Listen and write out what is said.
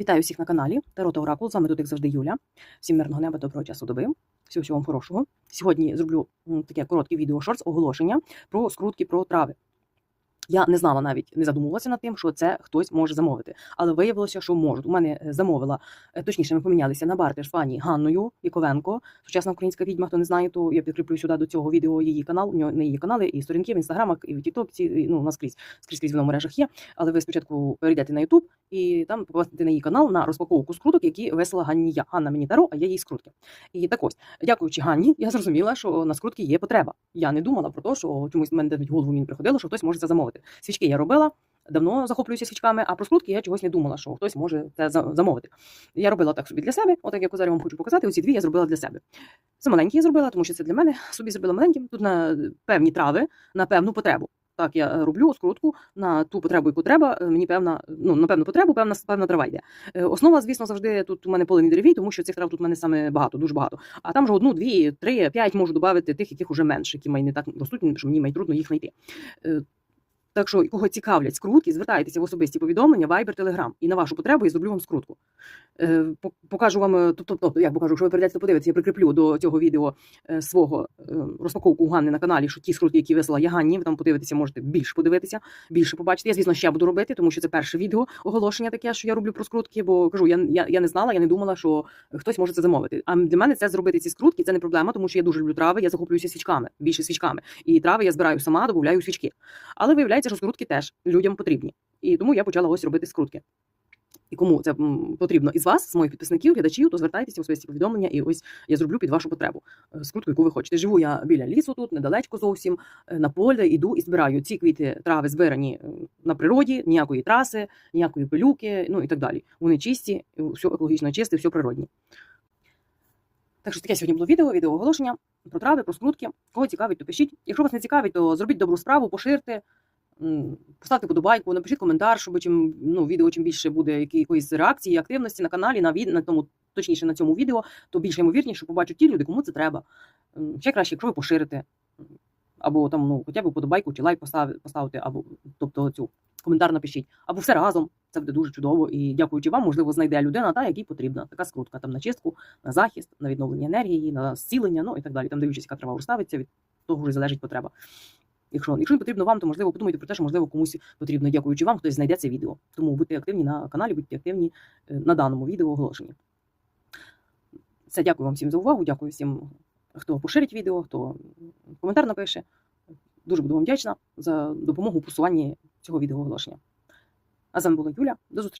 Вітаю всіх на каналі Таро Оракул. З вами тут, як завжди, Юля. Всім мирного неба, доброго часу доби. Всього всього вам хорошого. Сьогодні зроблю таке коротке відео шортс оголошення про скрутки про трави. Я не знала навіть, не задумувалася над тим, що це хтось може замовити, але виявилося, що можуть. У мене е, замовила, е, точніше, ми помінялися на бартер з пані Ганною Яковенко, сучасна українська відьма. Хто не знає, то я підкріплю сюди до цього відео її канал. У нього на її канали і сторінки в інстаграмах, і в Тіктокці. Ну, наскрізь скрізь скрізь в мережах є. Але ви спочатку перейдете на Ютуб і там попасти на її канал на розпаковку скруток, які весела Ганні я. Ганна мені таро, а я їй скрутки. І так ось, дякуючи Ганні, я зрозуміла, що на скрутки є потреба. Я не думала про те, що чомусь в мене навіть голову мені приходило, що хтось може це замовити. Свічки я робила. Давно захоплююся свічками, а про скрутки я чогось не думала, що хтось може це замовити. Я робила так собі для себе, отак як зараз вам хочу показати. Оці дві я зробила для себе. Це маленькі я зробила, тому що це для мене собі зробила маленьким. Тут на певні трави, на певну потребу. Так, я е, роблю скрутку на ту потребу, яку треба. е, Мені певна, ну на певну потребу, певна певна трава йде. Е, Основа, звісно, завжди тут у мене полені дереві, тому що цих трав тут у мене саме багато, дуже багато. А там же одну, дві, три, п'ять можу додати тих, яких уже менше, які мені не так доступні, що мені трудно їх знайти. Так що, кого цікавлять скрутки, звертайтеся в особисті повідомлення, Viber, Telegram. І на вашу потребу я зроблю вам скрутку. Е, по- Покажу вам, е, тобто, тобто, як покажу, що ви перейдете подивитися, я прикріплю до цього відео е, свого розпаковку Ганни на каналі, що ті скрутки, які висила я Ганні, ви там подивитися, можете більше подивитися, більше побачити. Я, звісно, ще буду робити, тому що це перше відео оголошення таке, що я роблю про скрутки, бо кажу, я, я, я не знала, я не думала, що хтось може це замовити. А для мене це зробити ці скрутки, це не проблема, тому що я дуже люблю трави, я захоплююся свічками, більше свічками. І трави я збираю сама, додаю свічки. Але виявляється, що скрутки теж людям потрібні. І тому я почала ось робити скрутки. І кому це потрібно із вас, з моїх підписників, глядачів, то звертайтеся в особисті повідомлення, і ось я зроблю під вашу потребу е, скрутку, яку ви хочете. Живу я біля лісу тут, недалечко зовсім е, на поле, іду і збираю ці квіти, трави збирані е, на природі, ніякої траси, ніякої пилюки, ну і так далі. Вони чисті, все екологічно чисте, все природні. Так що таке сьогодні було відео, відео оголошення про трави, про скрутки. Кого цікавить, то пишіть. Якщо вас не цікавить, то зробіть добру справу, поширте. Поставте подобайку, напишіть коментар, щоб чим ну, відео чим більше буде якоїсь реакції, активності на каналі, на від на тому, точніше на цьому відео, то більш ймовірніше, що побачать ті люди, кому це треба. Ще краще, якщо ви поширите, або там ну хоча б подобайку чи лайк поставити, або тобто цю коментар напишіть, або все разом. Це буде дуже чудово. І дякуючи вам, можливо, знайде людина, та якій потрібна така скрутка там на чистку, на захист, на відновлення енергії, на зцілення, ну і так далі. Там дивлячись, яка трава розставиться, від того вже залежить потреба. Якщо, якщо не потрібно вам, то можливо подумайте про те, що можливо комусь потрібно. Дякуючи вам, хтось знайде це відео. Тому будьте активні на каналі, будьте активні е, на даному відео оголошенні. Все, дякую вам всім за увагу. Дякую всім, хто поширить відео, хто коментар напише. Дуже буду вам вдячна за допомогу у просуванні цього відео оголошення. А з вами була Юля. До зустрічі.